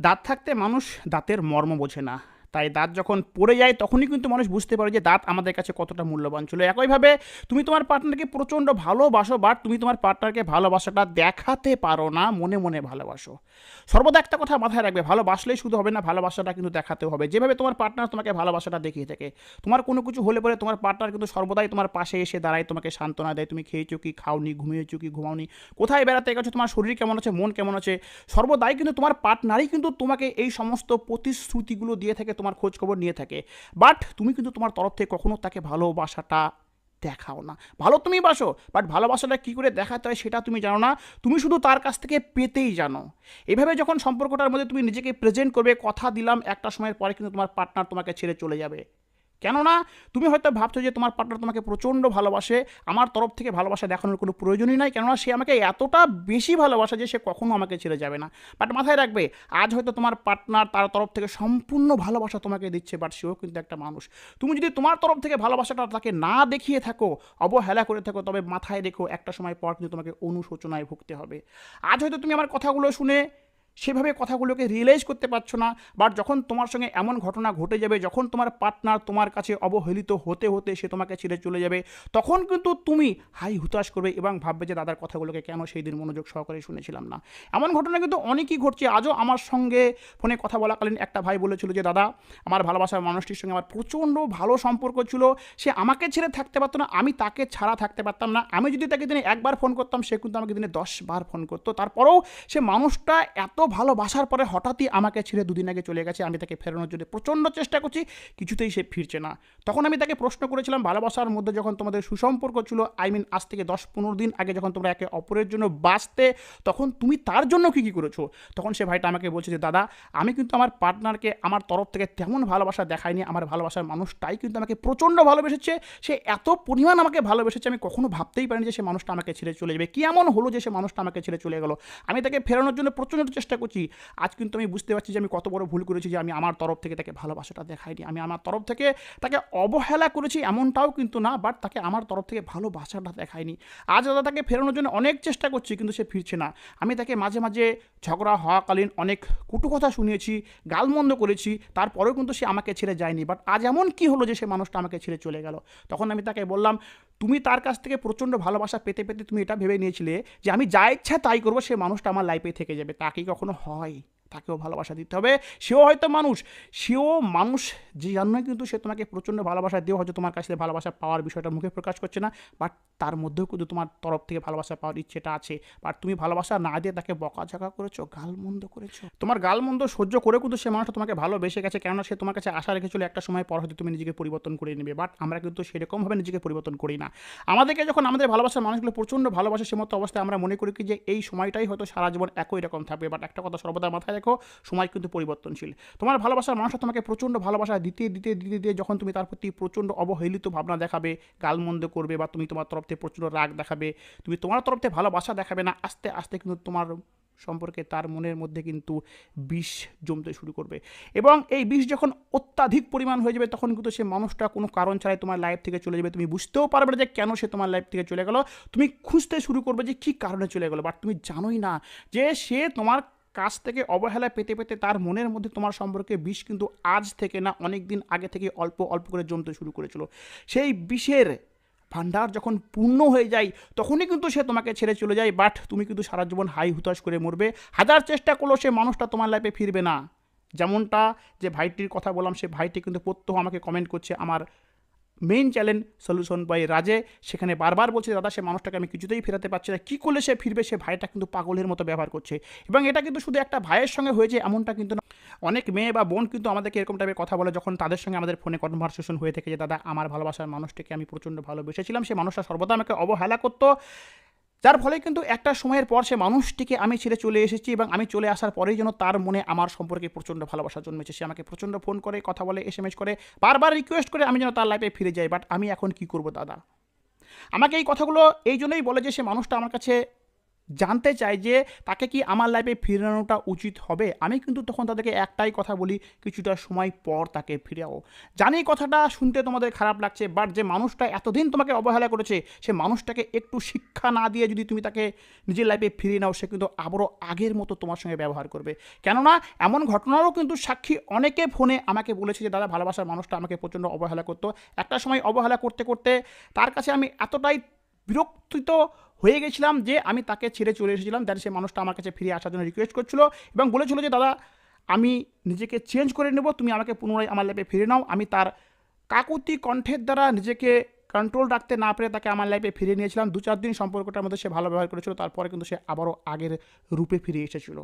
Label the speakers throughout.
Speaker 1: দাঁত থাকতে মানুষ দাঁতের মর্ম বোঝে না। তাই দাঁত যখন পড়ে যায় তখনই কিন্তু মানুষ বুঝতে পারে যে দাঁত আমাদের কাছে কতটা মূল্যবান ছিল। একইভাবে তুমি তোমার পার্টনারকে প্রচণ্ড ভালোবাসো বাট তুমি তোমার পার্টনারকে ভালোবাসাটা দেখাতে পারো না, মনে মনে ভালোবাসো। সর্বদা একটা কথা মাথায় রাখবে, ভালোবাসলেই শুধু হবে না, ভালোবাসাটা কিন্তু দেখাতে হবে। যেভাবে তোমার পার্টনার তোমাকে ভালোবাসাটা দেখিয়ে থাকে, তোমার কোনো কিছু হলে পরে তোমার পার্টনার কিন্তু সর্বদাই তোমার পাশে এসে দাঁড়ায়, তোমাকে সান্ত্বনা দেয়, তুমি খেয়েছো কি, খাওনি, ঘুমিয়েছো কি, ঘুমাওনি, কোথায় বেড়াতে গেছো, তোমার শরীর কেমন আছে, মন কেমন আছে? সর্বদাই কিন্তু তোমার পার্টনারই কিন্তু তোমাকে এই সমস্ত প্রতিশ্রুতিগুলো দিয়ে থাকে তোমার খোঁজ খবর নিয়ে থাকে। বাট তুমি কিন্তু তোমার তরফ থেকে কখনো তাকে ভালোবাসাটা দেখাও না। ভালো তুমি বাসো বাট ভালোবাসাটা কী করে দেখাতে হয় সেটা তুমি জানো না। তুমি শুধু তার কাছ থেকে পেতেই জানো। এভাবে যখন সম্পর্কটার মধ্যে তুমি নিজেকে প্রেজেন্ট করবে, কথা দিলাম, একটা সময়ের পরে কিন্তু তোমার পার্টনার তোমাকে ছেড়ে চলে যাবে। কেননা তুমি হয়তো ভাবছ যে তোমার পার্টনার তোমাকে প্রচণ্ড ভালোবাসে, আমার তরফ থেকে ভালোবাসা দেখানোর কোনো প্রয়োজনই নাই, কেননা সে আমাকে এতটা বেশি ভালোবাসে যে সে কখনো আমাকে ছেড়ে যাবে না। বাট মাথায় রাখবে, আজ হয়তো তোমার পার্টনার তার তরফ থেকে সম্পূর্ণ ভালোবাসা তোমাকে দিচ্ছে বাট সেও কিন্তু একটা মানুষ। তুমি যদি তোমার তরফ থেকে ভালোবাসাটা তাকে না দেখিয়ে থাকো, অবহেলা করে থাকো, তবে মাথায় রেখো, একটা সময় পর কিন্তু তোমাকে অনুশোচনায় ভুগতে হবে। আজ হয়তো তুমি আমার কথাগুলো শুনে সেভাবে কথাগুলোকে রিয়েলাইজ করতে পারছ না বাট যখন তোমার সঙ্গে এমন ঘটনা ঘটে যাবে, যখন তোমার পার্টনার তোমার কাছে অবহেলিত হতে হতে সে তোমাকে ছেড়ে চলে যাবে, তখন কিন্তু তুমি হাই হুতাশ করবে এবং ভাববে যে দাদার কথাগুলোকে কেন সেই দিন মনোযোগ সহকারে শুনেছিলাম না। এমন ঘটনা কিন্তু অনেকই ঘটছে। আজও আমার সঙ্গে ফোনে কথা বলাকালীন একটা ভাই বলেছিল যে, দাদা, আমার ভালোবাসার মানুষটির সঙ্গে আমার প্রচণ্ড ভালো সম্পর্ক ছিল। সে আমাকে ছেড়ে থাকতে পারতো না, আমি তাকে ছাড়া থাকতে পারতাম না। আমি যদি তাকে দিনে একবার ফোন করতাম, সে কিন্তু আমাকে দিনে দশ বার ফোন করতো। তারপরেও সে মানুষটা এত ভালোবাসার পরে হঠাৎই আমাকে ছেড়ে দুদিন আগে চলে গেছে। আমি তাকে ফেরানোর জন্য প্রচণ্ড চেষ্টা করছি, কিছুতেই সে ফিরছে না। তখন আমি তাকে প্রশ্ন করেছিলাম, ভালোবাসার মধ্যে যখন তোমাদের সুসম্পর্ক ছিল আই মিন আজ থেকে দশ পনেরো দিন আগে যখন তোমরা একে অপরের জন্য বাঁচতে, তখন তুমি তার জন্য কী কী করেছ? তখন সে ভাইটা আমাকে বলছে যে, দাদা, আমি কিন্তু আমার পার্টনারকে আমার তরফ থেকে তেমন ভালোবাসা দেখাইনি, আমার ভালোবাসার মানুষটাই কিন্তু আমাকে প্রচণ্ড ভালোবেসেছে। সে এত পরিমাণ আমাকে ভালোবেসেছে, আমি কখনো ভাবতেই পারিনি যে সে মানুষটা আমাকে ছেড়ে চলে যাবে। কি এমন হলো যে সে মানুষটা আমাকে ছেড়ে চলে গেল? আমি তাকে ফেরানোর জন্য প্রচণ্ড চেষ্টা করছি, আজ কিন্তু আমি বুঝতে পারছি যে আমি কত বড় ভুল করেছি যে আমি আমার তরফ থেকে তাকে ভালোবাসাটা দেখাইনি। আমি আমার তরফ থেকে তাকে অবহেলা করেছি এমনটাও কিন্তু না বাট তাকে আমার তরফ থেকে ভালোবাসাটা দেখায়নি আজ দাদা তাকে ফেরানোর জন্য অনেক চেষ্টা করছি, কিন্তু সে ফিরছে না। আমি তাকে মাঝে মাঝে ঝগড়া হওয়াকালীন অনেক কুটু কথা শুনিয়েছি, গালমন্দ করেছি, তারপরেও কিন্তু সে আমাকে ছেড়ে যায়নি। বাট আজ এমন কি হলো যে সে মানুষটা আমাকে ছেড়ে চলে গেল? তখন আমি তাকে বললাম তুমি তার কাছ থেকে প্রচণ্ড ভালোবাসা পেতে পেতে তুমি এটা ভেবে নিয়েছিলে যে আমি যা ইচ্ছা তাই করব, সে মানুষটা আমার লাইফে থেকে যাবে। তাকে কখনো হয়? তাকেও ভালোবাসা দিতে হবে। সেও হয়তো মানুষ, সেও মানুষ যে জন্যই কিন্তু সে তোমাকে প্রচণ্ড ভালোবাসা দিয়েও হয়তো তোমার কাছ ভালোবাসা পাওয়ার বিষয়টা মুখে প্রকাশ করছে না। বাট তার মধ্যেও কিন্তু তোমার তরফ থেকে ভালোবাসা পাওয়ার ইচ্ছেটা আছে। বাট তুমি ভালোবাসা না দিয়ে তাকে বকাঝকা করেছ, গালমন্দ করেছ। তোমার গালমন্দ সহ্য করে কিন্তু সে মানুষটা তোমাকে ভালোবেসে গেছে। কেননা সে তোমার কাছে আশা রেখেছিল একটা সময় পর হয়তো তুমি নিজেকে পরিবর্তন করে নেবে। বাট আমরা কিন্তু সেরকমভাবে নিজেকে পরিবর্তন করি না। আমাদেরকে যখন আমাদের ভালোবাসার মানুষগুলো প্রচণ্ড ভালোবাসে, সে মতো অবস্থায় আমরা মনে করি কি যে এই সময়টাই হয়তো সারা জীবন একই রকম থাকবে। বাট একটা কথা সর্বদা মাথায় রেখো সময় কিন্তু পরিবর্তনশীল। তোমার ভালোবাসার মানুষটা তোমাকে প্রচণ্ড ভালোবাসা দিতে দিতে দিতে দিয়ে যখন তুমি তার প্রতি প্রচণ্ড অবহেলিত ভাবনা দেখাবে, গালমন্দ করবে বা তুমি তোমার তরফ থেকে প্রচণ্ড রাগ দেখাবে, তুমি তোমার তরফ থেকে ভালোবাসা দেখাবে না, আস্তে আস্তে কিন্তু তোমার সম্পর্কে তার মনের মধ্যে কিন্তু বিষ জমতে শুরু করবে। এবং এই বিষ যখন অত্যাধিক পরিমাণ হয়ে যাবে, তখন কিন্তু সে মানুষটা কোনো কারণ ছাড়াই তোমার লাইফ থেকে চলে যাবে। তুমি বুঝতেও পারবে যে কেন সে তোমার লাইফ থেকে চলে গেল। তুমি খুঁজতে শুরু করবে যে কী কারণে চলে গেলো। বাট তুমি জানোই না যে সে তোমার কাছ থেকে অবহেলা পেতে পেতে তার মনের মধ্যে তোমার সম্পর্কে বিষ কিন্তু আজ থেকে না অনেক দিন আগে থেকে অল্প অল্প করে জমতে শুরু করেছিল। সেই বিষের ভান্ডার যখন পূর্ণ হয়ে যায়, তখনই কিন্তু সে তোমাকে ছেড়ে চলে যায় বাট তুমি কিন্তু সারা জীবন হাই হুতাশ করে মরবে। হাজার চেষ্টা করলেও সে মানুষটা তোমার লাইফে ফিরবে না। যেমনটা যে ভাইটির কথা বললাম, সে ভাইটি কিন্তু প্রত্যহ আমাকে কমেন্ট করছে, আমার মেইন চ্যালেঞ্জ সলিউশন বাই রাজে সেখানে বারবার বলছে দাদা, সে মানুষটাকে আমি কিছুতেই ফেরাতে পারছি না। কী করলে সে ফিরবে? সে ভাইটা কিন্তু পাগলের মতো ব্যবহার করছে। এবং এটা কিন্তু শুধু একটা ভাইয়ের সঙ্গে হয়েছে, এমনটা কিন্তু না। অনেক মেয়ে বা বোন কিন্তু আমাদেরকে এরকম টাইপের কথা বলে যখন তাদের সঙ্গে আমাদের ফোনে কনভার্সেশন হয়ে থাকে যে, দাদা, আমার ভালোবাসার মানুষটাকে আমি প্রচণ্ড ভালোবেসেছিলাম। সে মানুষটা সর্বদা আমাকে অবহেলা করতো। যার ফলে কিন্তু একটা সময়ের পর সে মানুষটিকে আমি ছেড়ে চলে এসেছি এবং আমি চলে আসার পরেই যেন তার মনে আমার সম্পর্কে প্রচণ্ড ভালোবাসা জন্মেছে। সে আমাকে প্রচণ্ড ফোন করে, কথা বলে এস করে, বারবার রিকোয়েস্ট করে আমি যেন তার লাইফে ফিরে যাই। বাট আমি এখন কি করব, দাদা? আমাকে এই কথাগুলো এই জন্যই বলে যে সে মানুষটা আমার কাছে জানতে চায় যে তাকে কি আমার লাইফে ফিরানোটা উচিত হবে? আমি কিন্তু তখন তাদেরকে একটাই কথা বলি, কিছুটা সময় পর তাকে ফিরাও। জানি কথাটা শুনতে তোমাদের খারাপ লাগছে বাট যে মানুষটা এতদিন তোমাকে অবহেলা করেছে, সে মানুষটাকে একটু শিক্ষা না দিয়ে যদি তুমি তাকে নিজের লাইফে ফিরিয়ে নাও, সে কিন্তু আবারও আগের মতো তোমার সঙ্গে ব্যবহার করবে। কেননা, এমন ঘটনারও কিন্তু সাক্ষী অনেকে ফোনে আমাকে বলেছে যে, দাদা, ভালোবাসার মানুষটা আমাকে প্রচণ্ড অবহেলা করতো। একটা সময় অবহেলা করতে করতে তার কাছে আমি এতটাই বিরক্তিত হয়ে গেছিলাম যে আমি তাকে ছেড়ে চলে এসেছিলাম। দ্যাট সে মানুষটা আমার কাছে ফিরে আসার জন্য রিকোয়েস্ট করছিল এবং বলেছিল যে, দাদা, আমি নিজেকে চেঞ্জ করে নেব, তুমি আমাকে পুনরায় আমার লাইফে ফিরে নাও। আমি তার কাকুতি কণ্ঠের দ্বারা নিজেকে কন্ট্রোল রাখতে না পেরে তাকে আমার লাইফে ফিরিয়ে নিয়েছিলাম। দু চার দিন সম্পর্কটার মধ্যে সে ভালো ব্যবহার করেছিল, তারপরে কিন্তু সে আবারও আগের রূপে ফিরে এসেছিল।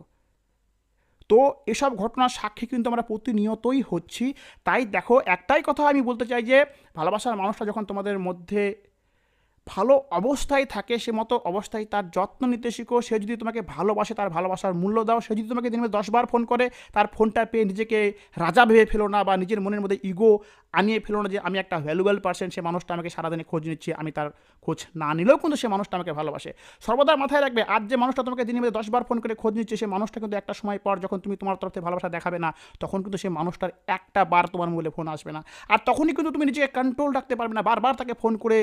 Speaker 1: তো এসব ঘটনার সাক্ষী কিন্তু আমরা প্রতিনিয়তই হচ্ছি। তাই দেখো, একটাই কথা আমি বলতে চাই যে, ভালোবাসার মানুষটা যখন তোমাদের মধ্যে ভালো অবস্থায় থাকে সে মতো অবস্থায় তার যত্ন নিতে শিখো। সে যদি তোমাকে ভালোবাসে, তার ভালোবাসার মূল্য দাও। সে যদি তোমাকে দিনে দশবার ফোন করে, তার ফোনটা পেয়ে নিজেকে রাজা ভেবে ফেলো না বা নিজের মনের মধ্যে ইগো আনিয়ে ফেলো না যে, আমি একটা ভ্যালুয়েবল পার্সন সে মানুষটা আমাকে সারাদিনে খোঁজ নিচ্ছি, আমি তার খোঁজ না নিলেও কিন্তু সে মানুষটা আমাকে ভালোবাসে। সর্বদা মাথায় রাখবে, আজ যে মানুষটা তোমাকে দিনের মধ্যে দশবার ফোন করে খোঁজ নিচ্ছে, সে মানুষটা কিন্তু একটা সময় পর যখন তুমি তোমার তরফ থেকে ভালোবাসা দেখাবে না, তখন কিন্তু সে মানুষটার একটা বার তোমার মোবাইলে ফোন আসবে না। আর তখনই কিন্তু তুমি নিজেকে কন্ট্রোল রাখতে পারবে না। বারবার তাকে ফোন করে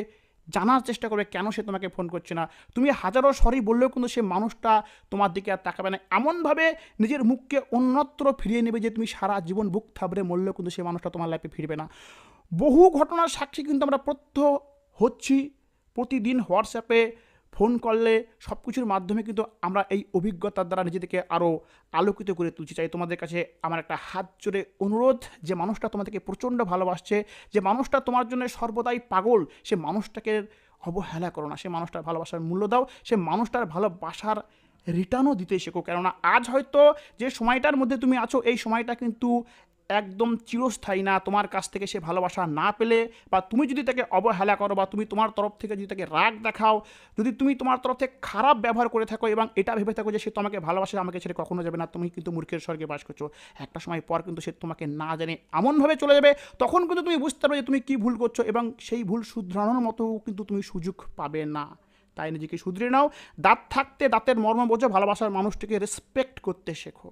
Speaker 1: জানার চেষ্টা করবে কেন সে তোমাকে ফোন করছে না? তুমি হাজারো সরি বললেও কিন্তু সে মানুষটা তোমার দিকে আর তাকাবে না। এমনভাবে নিজের মুখকে অন্যত্র ফিরিয়ে নেবে যে তুমি সারা জীবন বুক থাবড়ে মরলেও কিন্তু সে মানুষটা তোমার লাইফে ফিরবে না। বহু ঘটনার সাক্ষী কিন্তু আমরা প্রত্যহ হচ্ছি। প্রতিদিন হোয়াটসঅ্যাপে ফোন করলে সব কিছুর মাধ্যমে কিন্তু আমরা এই অভিজ্ঞতার দ্বারা নিজেদেরকে আরও আলোকিত করে তুলতে চাই তোমাদের কাছে আমার একটা হাত জোরে অনুরোধ, যে মানুষটা তোমাদেরকে প্রচণ্ড ভালোবাসছে, যে মানুষটা তোমার জন্য সর্বদাই পাগল, সে মানুষটাকে অবহেলা করো না, সে মানুষটার ভালোবাসার মূল্য দাও, সে মানুষটার ভালোবাসার রিটার্নও দিতে শেখো। কেননা আজ হয়তো যে সময়টার মধ্যে তুমি আছো, এই সময়টা কিন্তু একদম চিরস্থায়ী না, তোমার কাছ থেকে সে ভালোবাসা না পেলে বা তুমি যদি তাকে অবহেলা করো বা তুমি তোমার তরফ থেকে যদি তাকে রাগ দেখাও, যদি তুমি তোমার তরফ থেকে খারাপ ব্যবহার করে থাকো এবং এটা ভেবে থাকো যে সে তোমাকে ভালোবাসে, আমাকে ছেড়ে কখনো যাবে না, তুমি কিন্তু মূর্খের স্বর্গে বাস করছ। একটা সময় পর কিন্তু সে তোমাকে না জানে এমনভাবে চলে যাবে, তখন কিন্তু তুমি বুঝতে পারবে যে তুমি কী ভুল করছ এবং সেই ভুল শুধরানোর মতো কিন্তু তুমি সুযোগ পাবে না। তাই নিজেকে শুধরে নাও, দাঁত থাকতে দাঁতের মর্ম বোঝো ভালোবাসার মানুষটিকে রেসপেক্ট করতে শেখো।